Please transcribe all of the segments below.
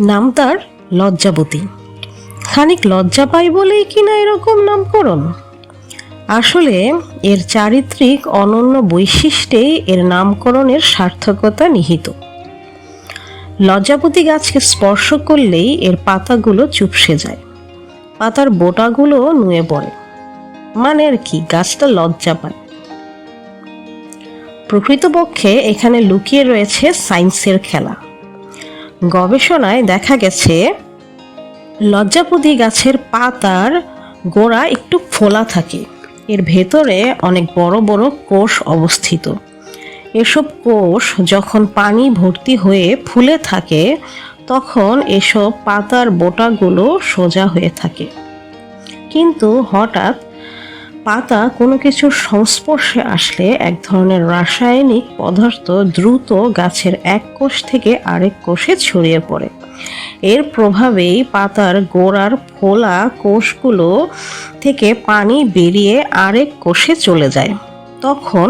নাম তার লজ্জাবতী। খানিক লজ্জা পাই বলেই কিনা এরকম নামকরণ? আসলে এর চারিত্রিক অনন্য বৈশিষ্ট্যেই এর নামকরণের সার্থকতা নিহিত। লজ্জাপতি গাছকে স্পর্শ করলেই এর পাতাগুলো চুপসে যায়। পাতার বোটাগুলো নুয়ে পড়ে। মানে আর কি, গাছটা লজ্জা পায়। প্রকৃতপক্ষে এখানে লুকিয়ে রয়েছে সায়েন্সের খেলা। গবেষণায় দেখা গেছে লজ্জাপতি গাছের পাতার গোড়া একটু ফোলা থাকে। এর ভেতরে অনেক বড় বড় কোষ অবস্থিত। এসব কোষ যখন পানি ভর্তি হয়ে ফুলে থাকে, তখন এসব পাতার বোটাগুলো সোজা হয়ে থাকে। কিন্তু হঠাৎ পাতা কোনো কিছুর সংস্পর্শে আসলে এক ধরনের রাসায়নিক পদার্থ দ্রুত গাছের এক কোষ থেকে আরেক কোষে ছড়িয়ে পড়ে। এর প্রভাবেই পাতার গোড়ার ফোলা কোষগুলো থেকে পানি বেরিয়ে আরেক কোষে চলে যায়। তখন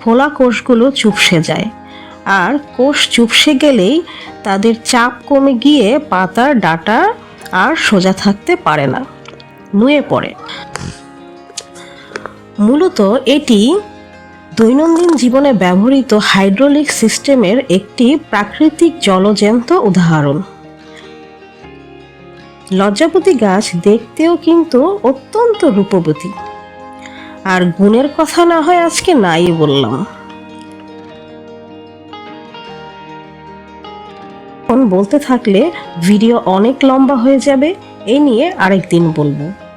ফোলা কোষগুলো চুপসে যায় আর কোষ চুপসে গেলেই তাদের চাপ কমে গিয়ে পাতার ডাটা আর সোজা থাকতে পারে না, নুয়ে পড়ে। মূলত এটি দৈনন্দিন জীবনে ব্যবহৃত হাইড্রোলিক সিস্টেমের একটি প্রাকৃতিক জলজ্যান্ত উদাহরণ। লজ্জাপতি গাছ দেখতেও কিন্তু অত্যন্ত রূপবতী। আর গুণের কথা না হয় আজকে নাই বললাম। বলতে থাকলে ভিডিও অনেক লম্বা হয়ে যাবে, এ নিয়ে আরেকদিন বলব।